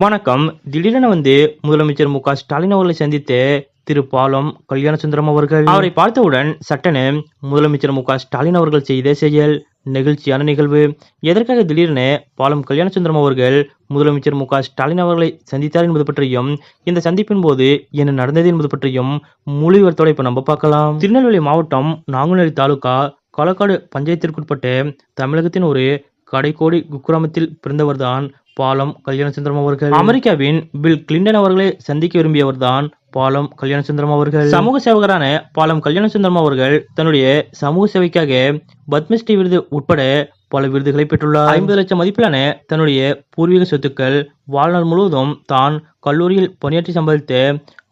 வணக்கம். திடீரென வந்து முதலமைச்சர் மு க ஸ்டாலின் அவர்களை சந்தித்து திரு பாலம் கல்யாணசுந்தரம் அவர்கள் அவரை பார்த்தவுடன் சட்டென முதலமைச்சர் மு க ஸ்டாலின் அவர்கள் செய்த செயல் நெகிழ்ச்சியான நிகழ்வு. எதற்காக திடீரென பாலம் கல்யாணசுந்தரம் அவர்கள் முதலமைச்சர் மு க ஸ்டாலின் அவர்களை சந்தித்தார் என்பது பற்றியும் இந்த சந்திப்பின் போது என்ன நடந்தது என்பது பற்றியும் முழு விவரத்தோட இப்ப நம்ம பார்க்கலாம். திருநெல்வேலி மாவட்டம் நாங்குநேரி தாலுகா களக்காடு பஞ்சாயத்திற்குட்பட்ட தமிழகத்தின் ஒரு கடைக்கோடி குக்கிராமத்தில் பிறந்தவர்தான் பாலம் கல்யாணசுந்தரம் அவர்கள். அமெரிக்காவின் பில் கிளின்டன் அவர்களை சந்திக்க விரும்பியவர்தான் பாலம் கல்யாணசுந்தரம் அவர்கள். சமூக சேவகரான பாலம் கல்யாணசுந்தரம் அவர்கள் தன்னுடைய சமூக சேவைக்காக பத்மஸ்ரீ விருது உட்பட பல விருதுகளை பெற்றுள்ளார். ஐம்பது லட்சம் மதிப்பிலான தன்னுடைய பூர்வீக சொத்துக்கள் வாழ்நாள் முழுவதும் தான் கல்லூரியில் பணியாற்றி சம்பாதித்த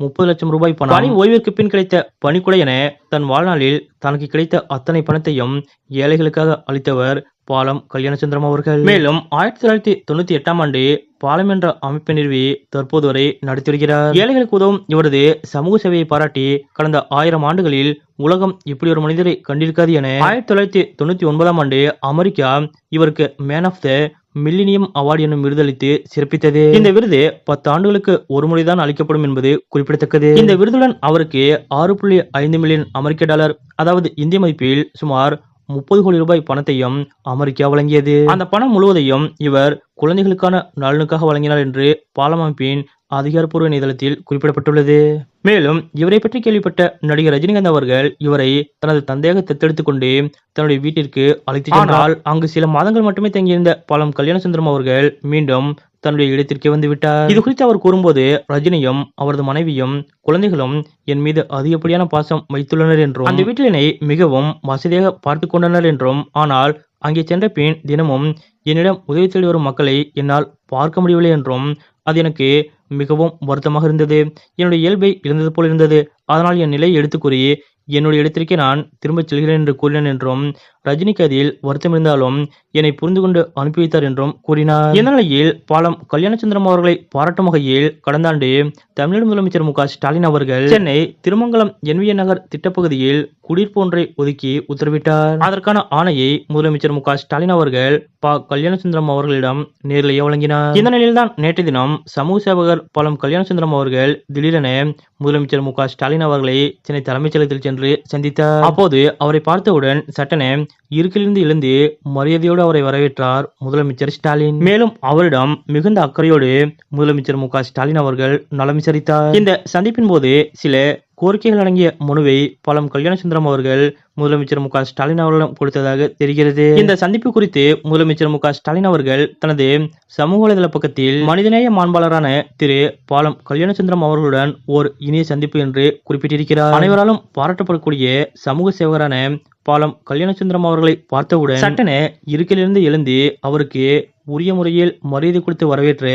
முப்பது லட்சம் ரூபாய் பணம் பணி ஓய்விற்கு பின் கிடைத்த பணிக்குடை என தன் வாழ்நாளில் தனக்கு கிடைத்த அத்தனை பணத்தையும் ஏழைகளுக்காக அளித்தவர் பாலம் கல்யாணசுந்தரம் அவர்கள். மேலும் ஆயிரத்தி தொள்ளாயிரத்தி தொண்ணூத்தி எட்டாம் ஆண்டு பாலம் என்ற அமைப்பை நிறுவி தற்போது வரை நடத்தி வருகிறார். ஏழைகளுக்கு உதவும் இவரது சமூக சேவையை பாராட்டி கடந்த ஆயிரம் ஆண்டுகளில் உலகம் இப்படி ஒரு மனிதரை கண்டிருக்காது என ஆயிரத்தி தொள்ளாயிரத்தி தொண்ணூத்தி ஒன்பதாம் ஆண்டு அமெரிக்கா இவருக்கு man of the millennium award எனும் விருதளித்து சிறப்பித்தது. இந்த விருது பத்து ஆண்டுகளுக்கு ஒரு முறைதான் அளிக்கப்படும் என்பது குறிப்பிடத்தக்கது. இந்த விருதுடன் அவருக்கு ஆறு புள்ளி ஐந்து மில்லியன் அமெரிக்க டாலர் அதாவது இந்திய மதிப்பில் சுமார் முப்பது கோடி ரூபாய் பணத்தையும் அமெரிக்கா வழங்கியது. அந்த பணம் முழுவதையும் இவர் குழந்தைகளுக்கான நலனுக்காக வழங்கினார் என்று பாலமைப்பின் அதிகாரப்பூர்வ இணையதளத்தில் குறிப்பிடப்பட்டுள்ளது. மேலும் இவரை பற்றி கேள்விப்பட்ட நடிகர் ரஜினிகாந்த் அவர்கள் இவரை தனது தந்தையாக தத்தெடுத்துக் கொண்டு தன்னுடைய வீட்டிற்கு அழைத்து சென்றால் அங்கு சில மாதங்கள் மட்டுமே தங்கியிருந்த பாலம் கல்யாணசுந்தரம் அவர்கள் மீண்டும் தன்னுடைய இடத்திற்கே வந்து விட்டார் இது குறித்து அவர் கூறும்போது ரஜினியும் அவரது மனைவியும் குழந்தைகளும் என் மீது அதிகப்படியான பாசம் வைத்துள்ளனர் என்றும் அந்த வீட்டில் என்னை மிகவும் வசதியாக பார்த்து கொண்டனர் என்றும் ஆனால் அங்கே சென்ற பின் தினமும் என்னிடம் உதவி தேடி வரும் மக்களை என்னால் பார்க்க முடியவில்லை என்றும் அது எனக்கு மிகவும் வருத்தமாக இருந்தது. என்னுடைய இயல்பை இழந்தது போல் இருந்தது. அதனால் என் நிலையை எடுத்துக் கூறி என்னுடைய இடத்திற்கே நான் திரும்பச் செல்கிறேன் என்று கூறினேன் என்றும் ரஜினிக்கு அதில் வருத்தம் இருந்தாலும் என்னை புரிந்து கொண்டு அனுப்பி வைத்தார் என்றும் கூறினார். இந்த நிலையில் பாலம் கல்யாணச்சந்திரம் அவர்களை பாராட்டும் வகையில் கடந்த ஆண்டு தமிழக முதலமைச்சர் மு ஸ்டாலின் அவர்கள் சென்னை திருமங்கலம் என்விஏ நகர் திட்டப்பகுதியில் குடியிருப்பு ஒன்றை ஒதுக்கி உத்தரவிட்டார். அதற்கான ஆணையை முதலமைச்சர் மு ஸ்டாலின் அவர்கள் ப கல்யாணசுந்தரம் அவர்களிடம் நேரிலேயே வழங்கினார். இந்த நிலையில்தான் நேற்று தினம் சமூக சேவகர் பாலம் கல்யாணசுந்தரம் அவர்கள் திடீரென முதலமைச்சர் மு ஸ்டாலின் ஸ்டாலின் அவர்களை சென்னை தலைமைச் செயலகத்தில் சென்று சந்தித்தார். அப்போது அவரை பார்த்தவுடன் சட்டனே இருக்கிலிருந்து எழுந்து மரியாதையோடு அவரை வரவேற்றார் முதலமைச்சர் ஸ்டாலின். மேலும் அவரிடம் மிகுந்த அக்கறையோடு முதலமைச்சர் மு ஸ்டாலின் அவர்கள் நலம் விசாரித்தார். இந்த சந்திப்பின் போது சில கோரிக்கைகள் அடங்கிய மனுவை பாலம் கல்யாணசுந்தரம் அவர்கள் முதலமைச்சர் மு க ஸ்டாலின் அவர்களிடம் கொடுத்ததாக தெரிகிறது. இந்த சந்திப்பு குறித்து முதலமைச்சர் மு க ஸ்டாலின் அவர்கள் தனது சமூக வலைதள பக்கத்தில் மனிதநேய மாண்பாளரான திரு பாலம் கல்யாணசுந்தரம் அவர்களுடன் ஓர் இனிய சந்திப்பு என்று குறிப்பிட்டிருக்கிறார். அனைவராலும் பாராட்டப்படக்கூடிய சமூக சேவகரான பாலம் கல்யாணசுந்தரம் அவர்களை பார்த்தவுடன் சட்டன இருக்கிலிருந்து எழுந்து அவருக்கு உரிய முறையில் மரியாதை கொடுத்து வரவேற்று